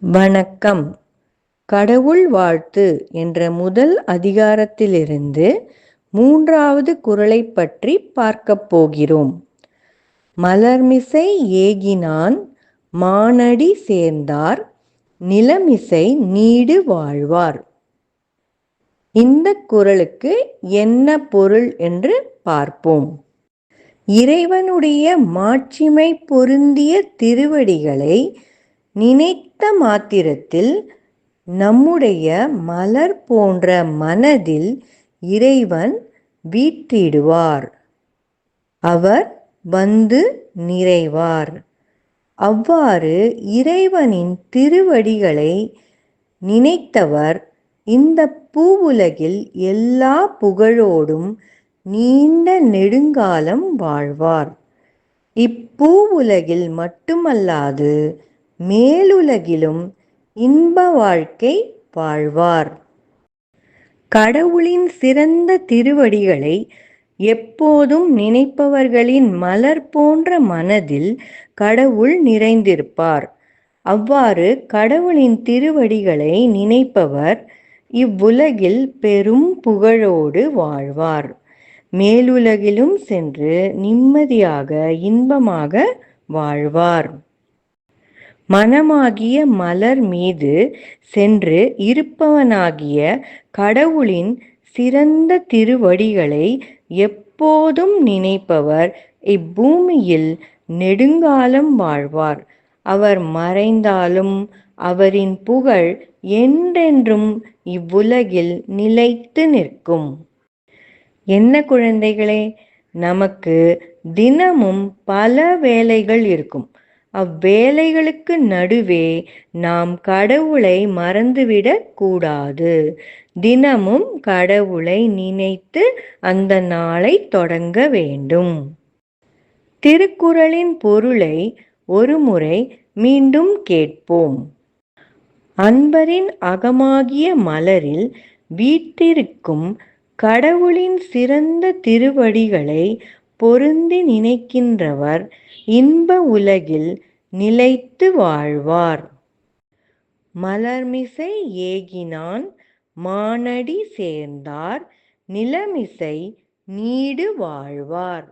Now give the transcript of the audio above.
வணக்கம். கடவுள் வாழ்த்து என்ற முதல் அதிகாரத்திலிருந்து மூன்றாவது குறளைப் பற்றி பார்க்கப் போகிறோம். மலர்மிசை ஏகினான் மானடி சேர்ந்தார் நிலமிசை நீடு வாழ்வார். இந்த குறளுக்கு என்ன பொருள் என்று பார்ப்போம். இறைவனுடைய மாட்சிமை பொருந்திய திருவடிகளை நினைத்த மாத்திரத்தில் நம்முடைய மலர் போன்ற மனதில் இறைவன் வீற்றிடுவார். அவர் வந்து நிறைவார். அவ்வாறு இறைவனின் திருவடிகளை நினைத்தவர் இந்த பூவுலகில் எல்லா புகழோடும் நீண்ட நெடுங்காலம் வாழ்வார். இப்பூவுலகில் மட்டுமல்லாது மேலுலகிலும் இன்ப வாழ்க்கை வாழ்வார். கடவுளின் சிறந்த திருவடிகளை எப்போதும் நினைப்பவர்களின் மலர் போன்ற மனதில் கடவுள் நிறைந்திருப்பார். அவ்வாறு கடவுளின் திருவடிகளை நினைப்பவர் இவ்வுலகில் பெரும் புகழோடு வாழ்வார். மேலுலகிலும் சென்று நிம்மதியாக இன்பமாக வாழ்வார். மனமாகிய மலர் மீது சென்று இருப்பவனாகிய கடவுளின் சிறந்த திருவடிகளை எப்போதும் நினைப்பவர். இப்பூமியில் நெடுங்காலம் வாழ்வார். அவர் மறைந்தாலும் அவரின் புகழ் என்றென்றும் இவ்வுலகில் நிலைத்து நிற்கும். என்ன குழந்தைகளே நமக்கு தினமும் பல வேலைகள் இருக்கும். அவ்வேலைகளுக்கு நடுவே நாம் கடவுளை மறந்துவிடக் கூடாது தினமும் கடவுளை நினைத்து அந்த நாளை தொடங்க வேண்டும். திருக்குறளின் பொருளை ஒருமுறை மீண்டும் கேட்போம். அன்பரின் அகமாகிய மலரில் வீட்டிருக்கும் கடவுளின் சிறந்த திருவடிகளை பொருந்தி நினைக்கின்றவர் இன்ப உலகில் நிலைத்து வாழ்வார். மலர்மிசை ஏகினான் மானடி சேர்ந்தார் நிலமிசை நீடு வாழ்வார்.